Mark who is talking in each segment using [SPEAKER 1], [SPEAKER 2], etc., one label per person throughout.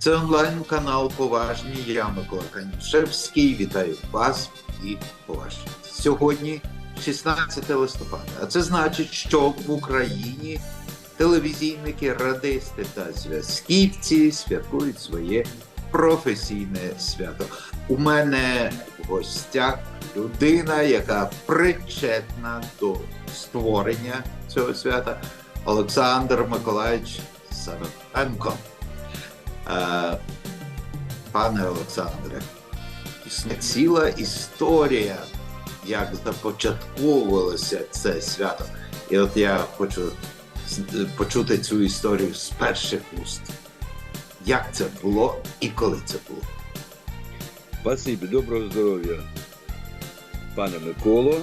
[SPEAKER 1] Це онлайн-канал Поважні. Я Микола Канішевський. Вітаю вас і поважні. Сьогодні 16 листопада. А це значить, що в Україні телевізійники, радисти та зв'язківці святкують своє професійне свято. У мене в гостях людина, яка причетна до створення цього свята, Олександр Миколаївич Савенко. Е, Пане Олександре, ціла історія, як започатковувалося це свято. І от я хочу почути цю історію з перших уст. Як це було і коли це було?
[SPEAKER 2] Спасибі, доброго здоров'я, пане Миколо.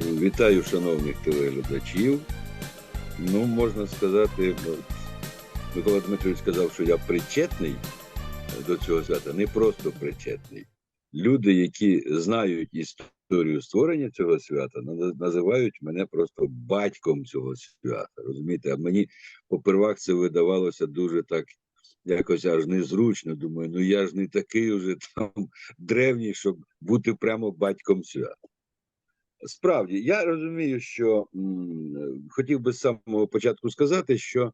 [SPEAKER 2] Вітаю шановних телеглядачів. Ну, можна сказати, Микола Дмитрович сказав, що я причетний до цього свята, не просто причетний. Люди, які знають історію створення цього свята, називають мене просто батьком цього свята. Розумієте, а мені попервах це видавалося дуже так якось аж незручно. Думаю, ну я ж не такий уже там древній, щоб бути прямо батьком свята. Справді, я розумію, що м, хотів би з самого початку сказати, що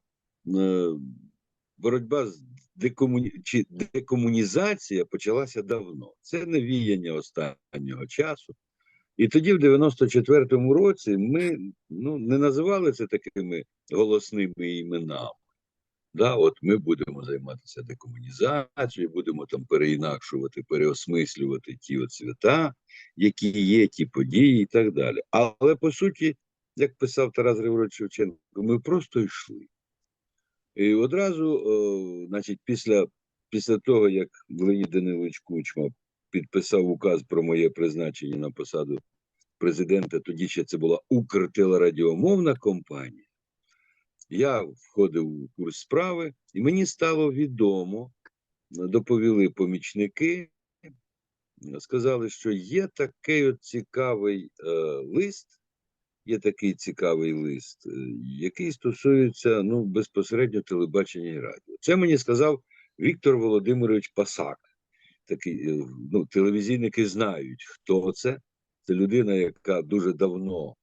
[SPEAKER 2] боротьба з декомуні... чи декомунізація почалася давно. Це не віяння останнього часу. І тоді, в 94-му році, ми ну, не називали це такими голосними іменами. Да, от ми будемо займатися декомунізацією, будемо там переінакшувати, переосмислювати ті от свята, які є, ті події і так далі. Але по суті, як писав Тарас Григорович Шевченко, ми просто йшли. І одразу, о, значить, після, після того, як Леонід Данилович Кучма підписав указ про моє призначення на посаду президента, тоді ще це була Укртелерадіомовна компанія. Я входив у курс справи, і мені стало відомо, доповіли помічники, сказали, що є такий от цікавий е, лист, є такий цікавий лист, е, який стосується ну, безпосередньо телебачення і радіо. Це мені сказав Віктор Володимирович Пасак. Такий, е, ну, телевізійники знають, хто це. Це людина, яка дуже давно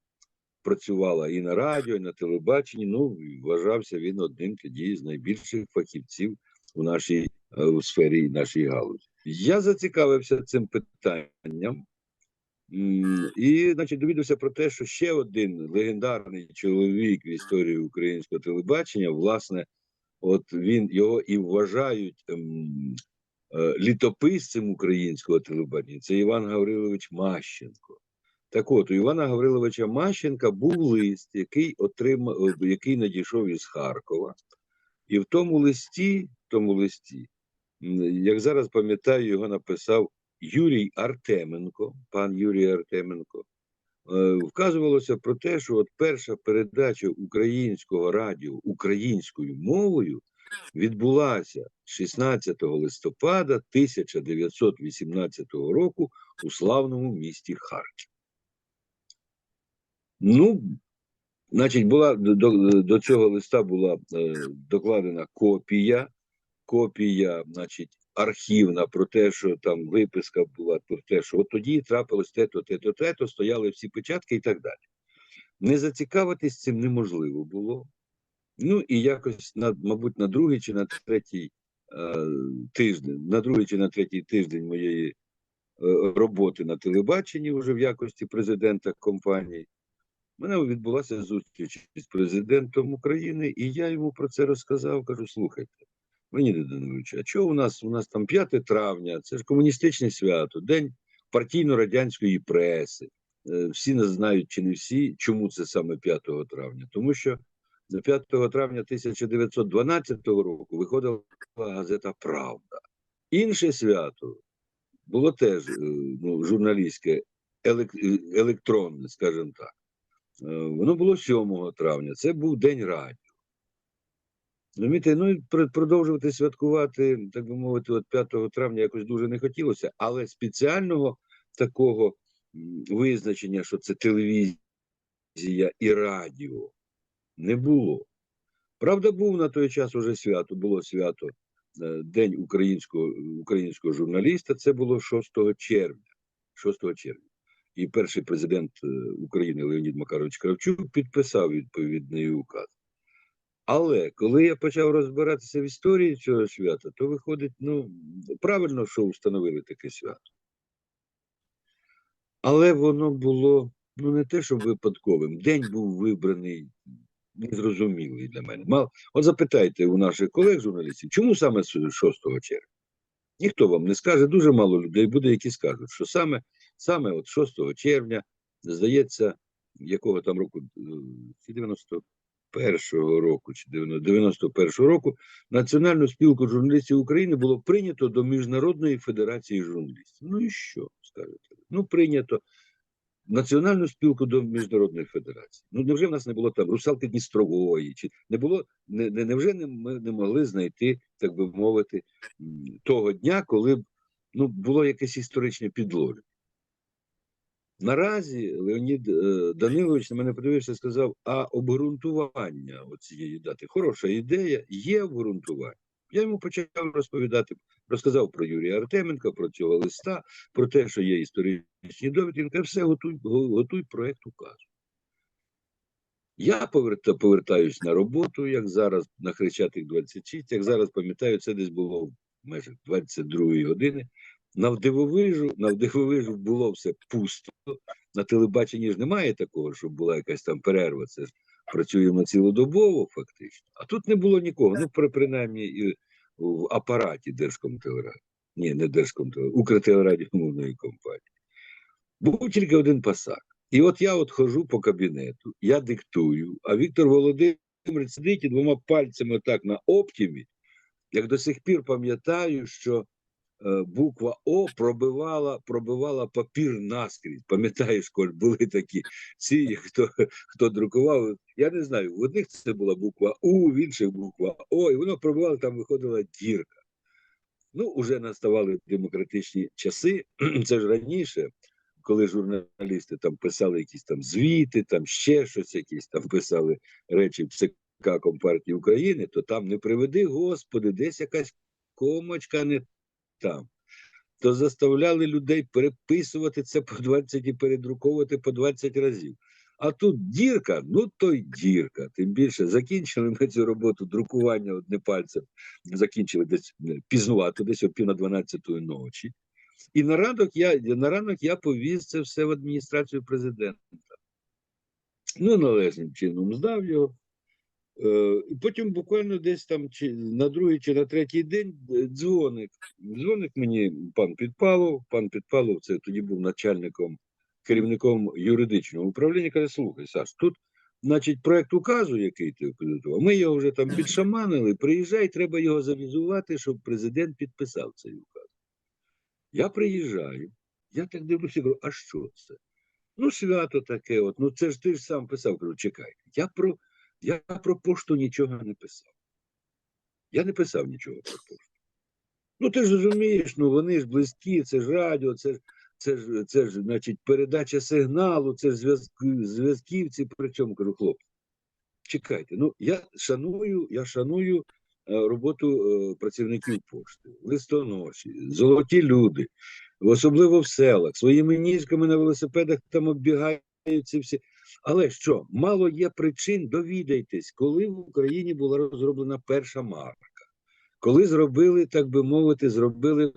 [SPEAKER 2] працювала і на радіо, і на телебаченні. Ну, вважався він одним тоді з найбільших фахівців у нашій е, у сфері нашій галузі. Я зацікавився цим питанням. І, значить, довідався про те, що ще один легендарний чоловік в історії українського телебачення, власне, от він його і вважають ем, е, літописцем українського телебачення. Це Іван Гаврилович Мащенко. Так от, у Івана Гавриловича Мащенка був лист, який отримав, е, який надійшов із Харкова. І в тому листі, в тому листі, як зараз пам'ятаю, його написав Юрій Артеменко, пан Юрій Артеменко. Е, Вказувалося про те, що от перша передача українського радіо українською мовою відбулася 16 листопада 1918 року у славному місті Харків. Ну, значить, була до, до, цього листа була е, докладена копія, копія, значить, архівна про те, що там виписка була про те, що от тоді трапилось те-то, те-то, те-то, стояли всі печатки і так далі. Не зацікавитись цим неможливо було. Ну і якось, на, мабуть, на другий чи на третій е, тиждень, на другий чи на третій тиждень моєї е, роботи на телебаченні, вже в якості президента компанії, у мене відбулася зустріч з президентом України, і я йому про це розказав. Кажу: слухайте, мені Доданович, а чого у нас? У нас там 5 травня, це ж комуністичне свято, день партійно-радянської преси. Е, Всі не знають, чи не всі, чому це саме 5 травня. Тому що до 5 травня 1912 року виходила газета Правда. Інше свято було теж е, ну, журналістське, е, електронне, скажімо так. Е, Воно було 7 травня, це був День радіо. Розумієте, ну і продовжувати святкувати, так би мовити, от 5 травня якось дуже не хотілося, але спеціального такого визначення, що це телевізія і радіо, не було. Правда, був на той час уже свято, було свято е, День українського, українського журналіста. Це було 6 червня. 6 червня. І перший президент е, України Леонід Макарович Кравчук підписав відповідний указ. Але коли я почав розбиратися в історії цього свята, то виходить, ну, правильно, що встановили таке свято. Але воно було ну не те, що випадковим. День був вибраний незрозумілий для мене. Мал, от запитайте у наших колег-журналістів, чому саме 6 червня? Ніхто вам не скаже, дуже мало людей буде, які скажуть, що саме, саме от 6 червня, здається, якого там року, е, чи 91-го року, чи 91-го року, Національну спілку журналістів України було прийнято до Міжнародної федерації журналістів. Ну і що, скажете? Ну, прийнято. Національну спілку до міжнародної федерації. Ну невже в нас не було там русалки Дністрової? Чи не було не, не невже не ми не могли знайти, так би мовити, того дня, коли б ну було якесь історичне підложення? Наразі Леонід е, Данилович на мене подивився і сказав: а обґрунтування цієї дати хороша ідея, є обґрунтування. Я йому почав розповідати, розказав про Юрія Артеменка, про цього листа, про те, що є історичні довідки. Він каже, все, готуй, го- готуй проєкт указу. Я поверта, повертаюсь на роботу, як зараз на Хрещатик 26, як зараз пам'ятаю, це десь було в межах 22 години. На вдивовижу, на вдивовижу було все пусто. На телебаченні ж немає такого, щоб була якась там перерва. Це ж працюємо цілодобово, фактично. А тут не було нікого. Ну, при, принаймні, і в апараті Держкомтелерадіо. Ні, не Держкомтелерадіо, Укртелерадіомовної компанії. Був тільки один пасак. І от я от хожу по кабінету, я диктую, а Віктор Володимирович сидить і двома пальцями так на оптімі, як до сих пір пам'ятаю, що буква О пробивала, пробивала папір наскрізь. Пам'ятаєш, Коль, були такі ці, хто, хто друкував. Я не знаю, в одних це була буква У, в інших буква О, і воно пробивало, там виходила дірка. Ну, вже наставали демократичні часи. Це ж раніше, коли журналісти там писали якісь там звіти, там ще щось, якісь там писали речі в ЦК Компартії України, то там не приведи, Господи, десь якась комочка не там. То заставляли людей переписувати це по 20 і передруковувати по 20 разів. А тут дірка, ну то й дірка. Тим більше закінчили ми цю роботу друкування одне пальцем, закінчили десь е, пізнувато, десь о пів на 12 ночі. І на ранок я на ранок я повіз це все в адміністрацію президента. Ну, належним чином здав його. Е, і потім буквально десь там чи на другий чи на третій день е, дзвоник. Дзвоник мені пан Підпалов. Пан Підпалов це тоді був начальником, керівником юридичного управління. Каже: слухай, Саш, тут, значить, проект указу, який ти підготував, ми його вже там підшаманили. Приїжджай, треба його завізувати, щоб президент підписав цей указ. Я приїжджаю, я так дивлюся, кажу, а що це? Ну, свято таке, от, ну це ж ти ж сам писав. Кажу, чекай, я про, я про пошту нічого не писав. Я не писав нічого про пошту. Ну, ти ж розумієш, ну вони ж близькі, це ж радіо, це ж, це ж, це ж значить, передача сигналу, це ж зв'язк, зв'язківці. При цьому кажу, хлопці, чекайте, ну я шаную, я шаную е, роботу е, працівників пошти, листоноші, золоті люди, особливо в селах, своїми ніжками на велосипедах там оббігають ці всі. Але що, мало є причин, довідайтесь, коли в Україні була розроблена перша марка, коли зробили, так би мовити, зробили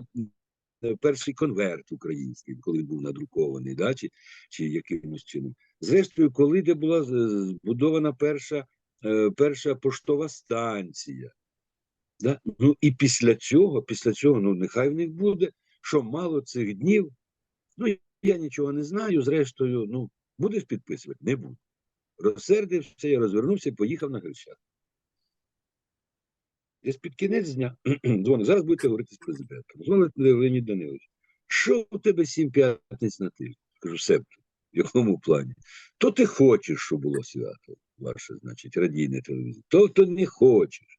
[SPEAKER 2] е, перший конверт український, коли він був надрукований, да, чи, чи якимось чином. Зрештою, коли де була збудована перша, е, перша поштова станція. Да? Ну і після цього, після цього, ну нехай в них буде, що мало цих днів. Ну, я нічого не знаю. Зрештою, ну, будеш підписувати? Не буду. Розсердився, я розвернувся і поїхав на Хрещат. Десь під кінець дня дзвонить, зараз будете говорити з президентом. Дзвонить Леонід Данилович. Що у тебе сім п'ятниць на тиждень? Кажу, себто, в якому плані? То ти хочеш, щоб було свято, ваше, значить, радійне телевізор, то, то не хочеш.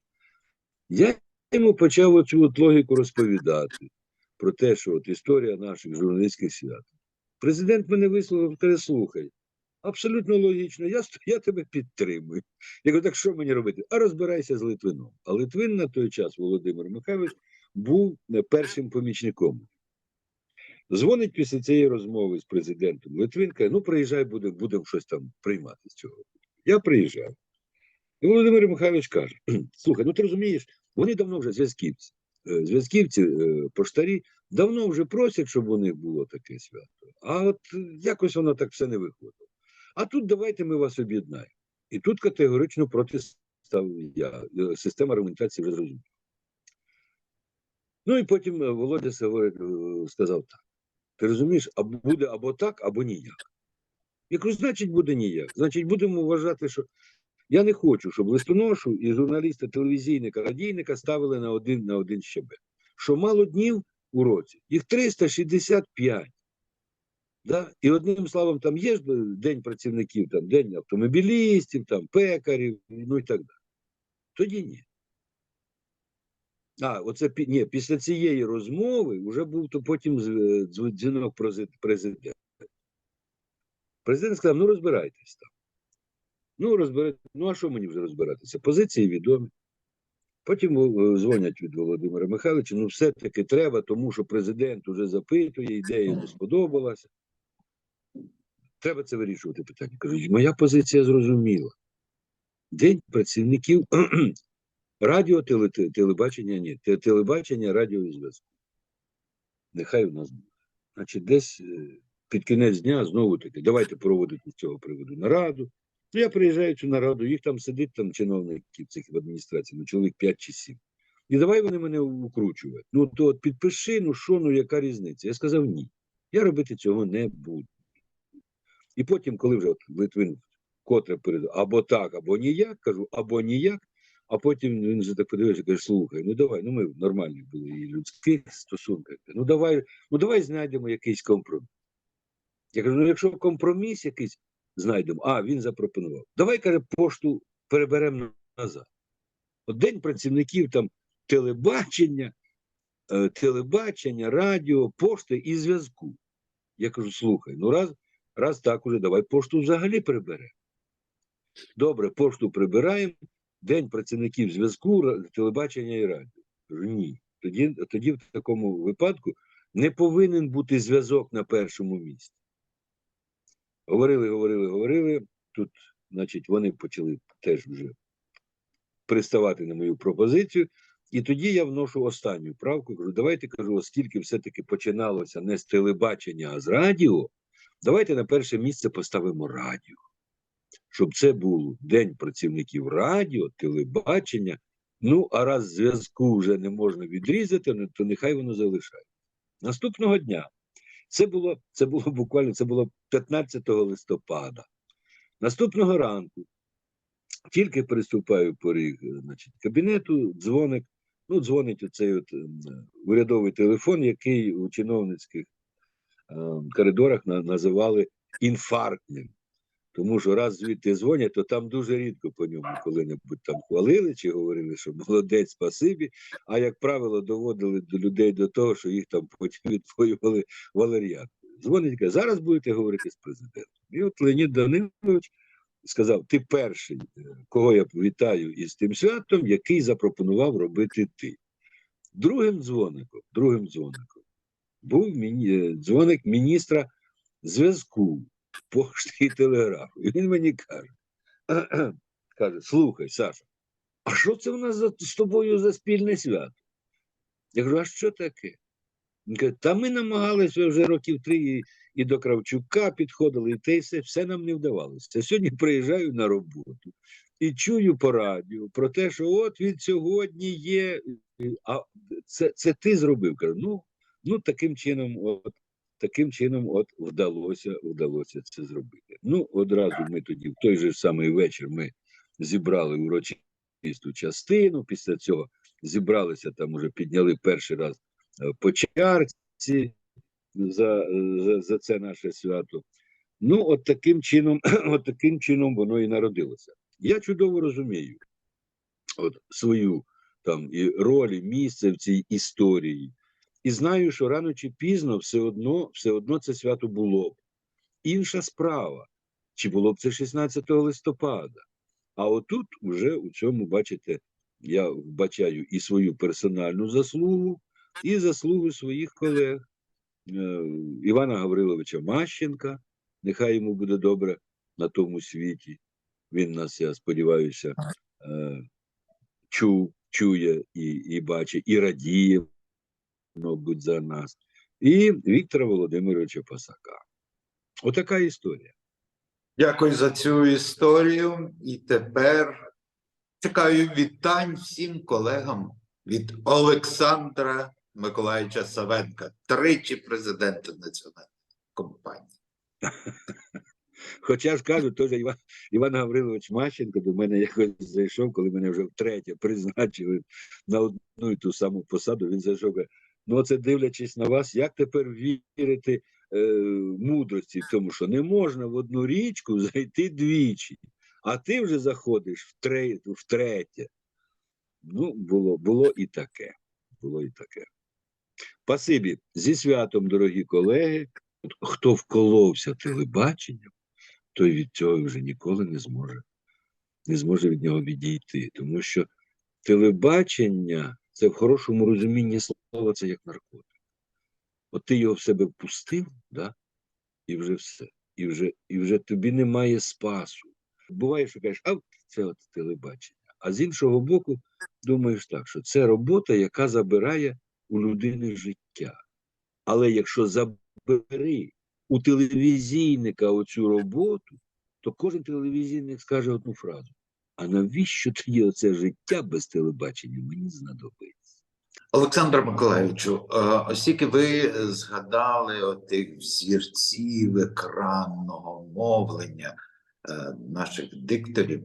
[SPEAKER 2] Я йому почав оцю от логіку розповідати про те, що от історія наших журналістських свят. Президент мене висловив, каже, слухай, Абсолютно логічно. Я, я тебе підтримую. Я кажу, так що мені робити? А розбирайся з Литвином. А Литвин на той час, Володимир Михайлович, був е, першим помічником. Дзвонить після цієї розмови з президентом Литвин, каже, ну приїжджай, будемо будем щось там приймати з цього. Я приїжджаю. І Володимир Михайлович каже: слухай, ну ти розумієш, вони давно вже зв'язківці. Е, Зв'язківці, е, поштарі, давно вже просять, щоб у них було таке свято. А от е, якось воно так все не виходило. А тут давайте ми вас об'єднаємо. І тут категорично проти став я. Е, Система аргументації вже зрозуміла. Ну і потім е, Володя сказав так: ти розумієш, або буде або так, або ніяк. Я кажу, значить, буде ніяк. Значить, будемо вважати, що я не хочу, щоб листоношу і журналіста, телевізійника, радійника ставили на один на один щебет. Що мало днів у році, їх 365. Да? І одним словом, там є ж день працівників, там день автомобілістів, там пекарів, ну і так далі. Тоді ні. А, оце ні, після цієї розмови вже був то потім е, дз- дзвінок президента. Президент сказав: ну розбирайтесь там. Ну, розбирайте. Ну, а що мені вже розбиратися? Позиції відомі. Потім е, дзвонять від Володимира Михайловича, ну все-таки треба, тому що президент уже запитує, ідея йому сподобалася. Треба це вирішувати питання. Кажуть, моя позиція зрозуміла. День працівників радіо, теле, телебачення, ні, телебачення, радіо і зв'язку. Нехай у нас буде. Значить, десь е, під кінець дня знову таки, давайте проводити з цього приводу нараду. Ну, я приїжджаю цю нараду, їх там сидить там чиновників цих в адміністрації, ну чоловік 5 чи 7. І давай вони мене укручують. Ну то от підпиши, ну що, ну яка різниця? Я сказав ні. Я робити цього не буду. І потім, коли вже от Литвин котре передав, або так, або ніяк, кажу, або ніяк. А потім він вже так подивився і каже, слухай, ну давай, ну ми нормальні були і людських стосунках. Ну давай, ну давай знайдемо якийсь компроміс. Я кажу, ну якщо компроміс якийсь знайдемо, а він запропонував. Давай, каже, пошту переберемо назад. От день працівників там телебачення, е, телебачення, радіо, пошти і зв'язку. Я кажу, слухай, ну раз, раз так уже, давай пошту взагалі приберемо. Добре, пошту прибираємо, день працівників зв'язку, телебачення і радіо. Кажу, ні. Тоді, тоді в такому випадку не повинен бути зв'язок на першому місці. Говорили, говорили, говорили. Тут, значить, вони почали теж вже приставати на мою пропозицію. І тоді я вношу останню правку. Кажу, давайте кажу, оскільки все-таки починалося не з телебачення, а з радіо, давайте на перше місце поставимо радіо. Щоб це був день працівників радіо, телебачення. Ну, а раз зв'язку вже не можна відрізати, ну, то нехай воно залишає. Наступного дня це було, це було буквально це було 15 листопада. Наступного ранку тільки переступаю поріг значить, кабінету, дзвоник. Ну, дзвонить оцей от ем, урядовий телефон, який у чиновницьких ем, коридорах на, називали інфарктним. Тому що раз звідти дзвонять, то там дуже рідко по ньому коли-небудь там хвалили чи говорили, що молодець, спасибі. А як правило, доводили до людей до того, що їх там потім відпоювали валеріанкою. Дзвонить, каже, зараз будете говорити з президентом. І от Леонід Данилович сказав: ти перший, е, кого я вітаю із тим святом, який запропонував робити ти. Другим дзвоником, другим дзвоником був міні... е, дзвоник міністра зв'язку, пошти і телеграфу. І він мені каже: каже: слухай, Саша, а що це в нас за, з тобою за спільне свято? Я кажу, а що таке? Він каже, та ми намагалися вже років три і, і до Кравчука підходили, і те і все, все нам не вдавалося. Сьогодні приїжджаю на роботу і чую по радіо про те, що от від сьогодні є. А це, це ти зробив? Кажу, ну, ну таким чином, от, таким чином, от вдалося, вдалося це зробити. Ну, одразу ми тоді, в той же самий вечір, ми зібрали урочисту частину. Після цього зібралися там, уже підняли перший раз е, по чарці за, за, за це наше свято. Ну, от таким чином, от таким чином воно і народилося. Я чудово розумію от свою там і роль, і місце в цій історії. І знаю, що рано чи пізно все одно, все одно це свято було б. Інша справа. чи було б це 16 листопада. А отут вже у цьому, бачите, я вбачаю і свою персональну заслугу, і заслугу своїх колег е, Івана Гавриловича Мащенка. Нехай йому буде добре на тому світі. Він нас, я сподіваюся, е, чув, чує і, і бачить, і радіє, мабуть, за нас. І Віктора Володимировича Пасака. Отака історія.
[SPEAKER 1] Дякую за цю історію. І тепер чекаю вітань всім колегам від Олександра Миколаївича Савенка, тричі президента національної компанії.
[SPEAKER 2] Хоча ж кажу, теж Іван, Іван Гаврилович Мащенко до мене якось зайшов, коли мене вже втретє призначили на одну і ту саму посаду. Він зайшов. каже, Ну, це дивлячись на вас, як тепер вірити е, мудрості в тому, що не можна в одну річку зайти двічі, а ти вже заходиш втре, втретє. Ну, було, було і таке. Було і таке. Спасибі. Зі святом, дорогі колеги. Хто вколовся телебаченням, той від цього вже ніколи не зможе, не зможе від нього відійти. Тому що телебачення це в хорошому розумінні слова, це як наркотик. От ти його в себе впустив, да? і вже все. І вже, і вже тобі немає спасу. Буває, що кажеш, а це от телебачення. А з іншого боку, думаєш так, що це робота, яка забирає у людини життя. Але якщо забери у телевізійника оцю роботу, то кожен телевізійник скаже одну фразу: а навіщо тоді оце життя без телебачення мені знадобиться?
[SPEAKER 1] Олександр Миколаївичу, е, оскільки ви згадали тих взірців екранного мовлення е, наших дикторів,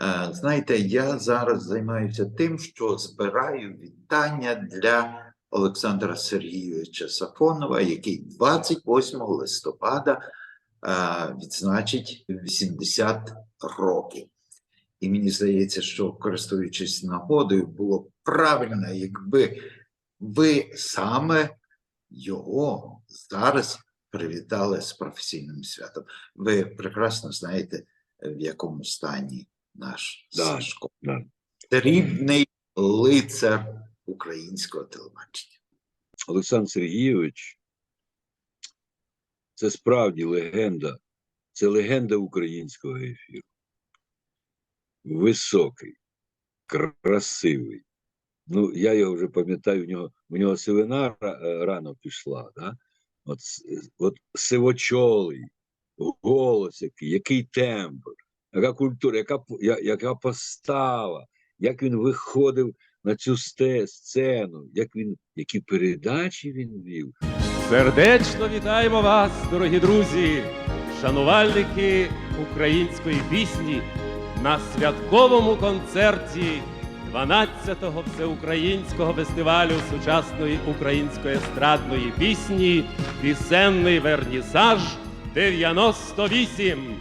[SPEAKER 1] е, знаєте, я зараз займаюся тим, що збираю вітання для Олександра Сергійовича Сафонова, який 28 листопада відзначить 80 років. І мені здається, що користуючись нагодою, було б правильно, якби ви саме його зараз привітали з професійним святом. Ви прекрасно знаєте, в якому стані наш
[SPEAKER 2] Да,
[SPEAKER 1] Сашко.
[SPEAKER 2] да.
[SPEAKER 1] Срібний лицар українського телебачення.
[SPEAKER 2] Олександр Сергійович це справді легенда, це легенда українського ефіру. Високий, красивий. Ну, я його вже пам'ятаю, в нього, в нього сивина е, рано пішла. Да? От, от сивочолий, голос який, який тембр, яка культура, яка, яка постава, як він виходив на цю сцену, як він, які передачі він вів.
[SPEAKER 3] Сердечно вітаємо вас, дорогі друзі, шанувальники української пісні на святковому концерті 12-го всеукраїнського фестивалю сучасної української естрадної пісні Пісенний вернісаж 98.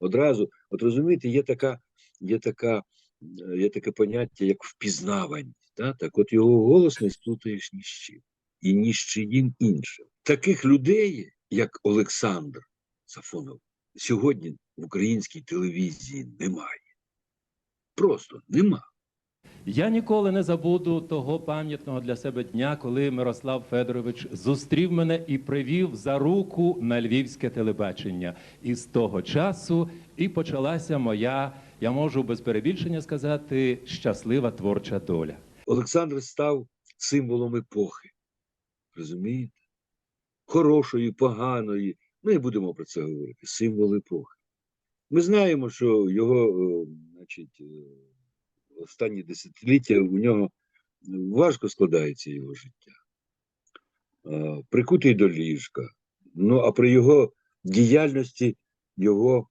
[SPEAKER 2] Одразу, от розумієте, є така, є така, е, є таке поняття, як впізнаваність. Да? Так от його голос не сплутаєш ні з чим, і ні з чиїм іншим. Таких людей, як Олександр Сафонов, сьогодні в українській телевізії немає. Просто нема.
[SPEAKER 3] Я ніколи не забуду того пам'ятного для себе дня, коли Мирослав Федорович зустрів мене і привів за руку на львівське телебачення. І з того часу і почалася моя, я можу без перебільшення сказати, щаслива творча доля.
[SPEAKER 2] Олександр став символом епохи. Розумієте? Хорошої, поганої. Ми будемо про це говорити. Символ епохи. Ми знаємо, що його, е, значить, е, останні десятиліття у нього важко складається його життя. Е, Прикутий до ліжка. Ну, а при його діяльності, його,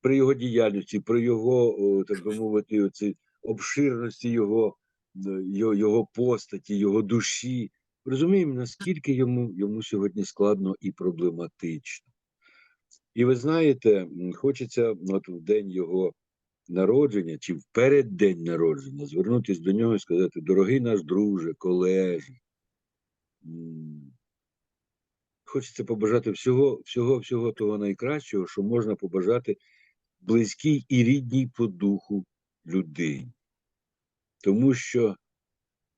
[SPEAKER 2] при його діяльності, при його, так би мовити, оці обширності е, його, його постаті, його душі. Розуміємо, наскільки йому, йому сьогодні складно і проблематично. І ви знаєте, хочеться от в день його народження чи в переддень народження звернутися до нього і сказати: дорогий наш друже, колеже, м, хочеться побажати всього, всього, всього того найкращого, що можна побажати близькій і рідній по духу людині. Тому що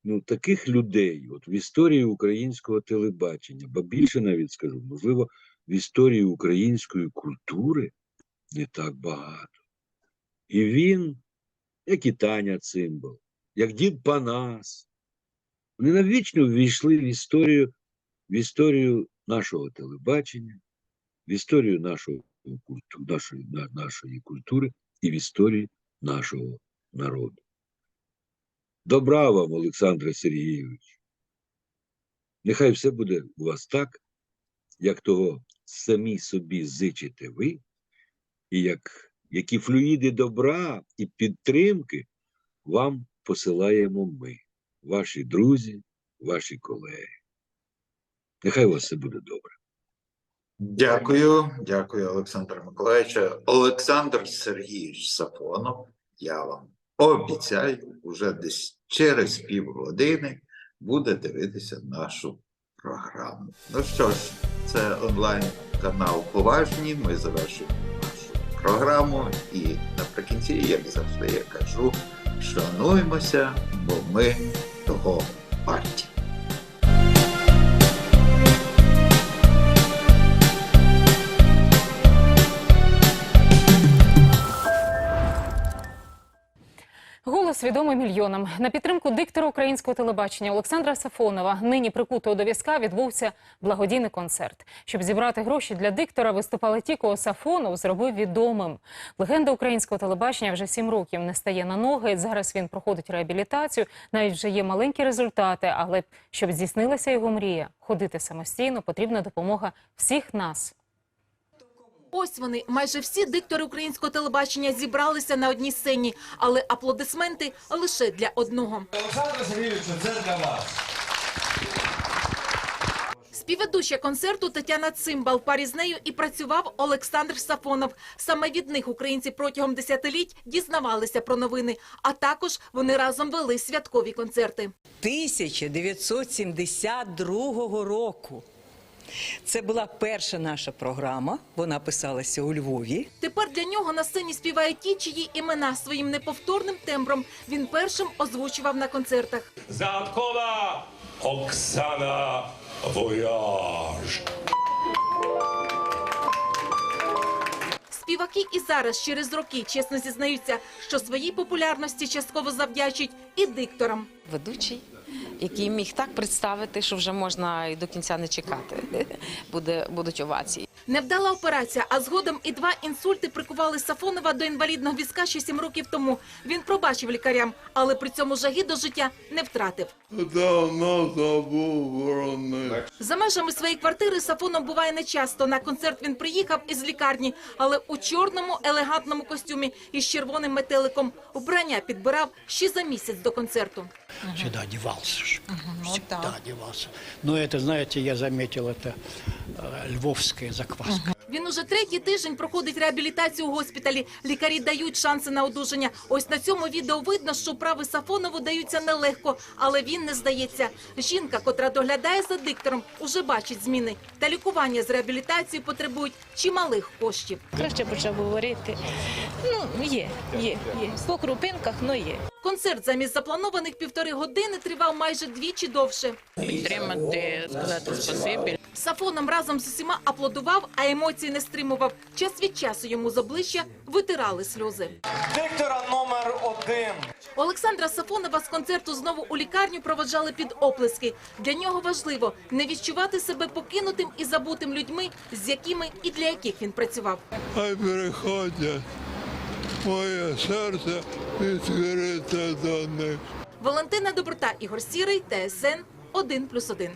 [SPEAKER 2] ну, таких людей от в історії українського телебачення, ба більше навіть скажу, можливо, в історії української культури не так багато. І він, як і Таня Цимбал, як дід Панас, вони навічно ввійшли в історію, в історію нашого телебачення, в історію нашого нашої, нашої культури і в історії нашого народу. Добра вам, Олександре Сергійович. Нехай все буде у вас так, як того самі собі зичите ви, і як, які флюїди добра і підтримки вам посилаємо ми, ваші друзі, ваші колеги. Нехай у вас все буде добре.
[SPEAKER 1] Дякую, дякую, Олександр Миколаївич. Олександр Сергійович Сафонов, я вам обіцяю, уже десь через півгодини буде дивитися нашу програму. Ну що ж, це онлайн-канал Поважні. Ми завершуємо нашу програму. І наприкінці, як завжди, я кажу, шануймося, бо ми того варті.
[SPEAKER 4] Голос відомий мільйонам на підтримку диктора українського телебачення Олександра Сафонова. Нині прикутого до візка відбувся благодійний концерт. Щоб зібрати гроші для диктора, виступали ті, кого Сафонов зробив відомим. Легенда українського телебачення вже сім років не стає на ноги. Зараз він проходить реабілітацію. Навіть вже є маленькі результати. Але щоб здійснилася його мрія, ходити самостійно, потрібна допомога всіх нас.
[SPEAKER 5] Ось вони, майже всі диктори українського телебачення зібралися на одній сцені, але аплодисменти лише для одного.
[SPEAKER 6] Олександр Сергійович, це для вас.
[SPEAKER 5] Співведуча концерту Тетяна Цимбал. Парі з нею і працював Олександр Сафонов. Саме від них українці протягом десятиліть дізнавалися про новини. А також вони разом вели святкові концерти.
[SPEAKER 7] 1972 року. Це була перша наша програма. Вона писалася у Львові.
[SPEAKER 5] Тепер для нього на сцені співають ті, чиї імена своїм неповторним тембром він першим озвучував на концертах.
[SPEAKER 6] Загадкова Оксана Вояж.
[SPEAKER 5] Співаки і зараз через роки чесно зізнаються, що своїй популярності частково завдячують і дикторам.
[SPEAKER 8] ведучий, який міг так представити, що вже можна і до кінця не чекати. Буде будуть овації.
[SPEAKER 5] Невдала операція, а згодом і два інсульти прикували Сафонова до інвалідного візка ще сім років тому. Він пробачив лікарям, але при цьому жаги до життя не втратив.
[SPEAKER 9] Давно забув ворони.
[SPEAKER 5] За межами своєї квартири Сафонов буває нечасто. На концерт він приїхав із лікарні, але у чорному елегантному костюмі із червоним метеликом. Убрання підбирав ще за місяць до концерту.
[SPEAKER 10] Всегда одевался. ж. Всегда одевался. Но это, знаете, я заметил, это э, львовская закваска.
[SPEAKER 5] Він уже третій тиждень проходить реабілітацію у госпіталі. Лікарі дають шанси на одужання. Ось на цьому відео видно, що вправи Сафонову даються нелегко, але він не здається. Жінка, котра доглядає за диктором, уже бачить зміни. Та лікування з реабілітацією потребують чималих коштів.
[SPEAKER 11] Краще почав говорити. Ну, є, є, є. По крупинках, але є.
[SPEAKER 5] Концерт замість запланованих півтори години тривав майже двічі довше.
[SPEAKER 11] Підтримати, сказати спасибі.
[SPEAKER 5] Сафоном разом з усіма аплодував, а емоції не стримував. Час від часу йому з обличчя витирали сльози.
[SPEAKER 6] Диктора номер один.
[SPEAKER 5] Олександра Сафонова з концерту знову у лікарню проводжали під оплески. Для нього важливо не відчувати себе покинутим і забутим людьми, з якими і для яких він працював.
[SPEAKER 9] Хай приходять моє серце відкрите до них.
[SPEAKER 5] Валентина Доброта Ігор Сірий, ТСН 1+,1.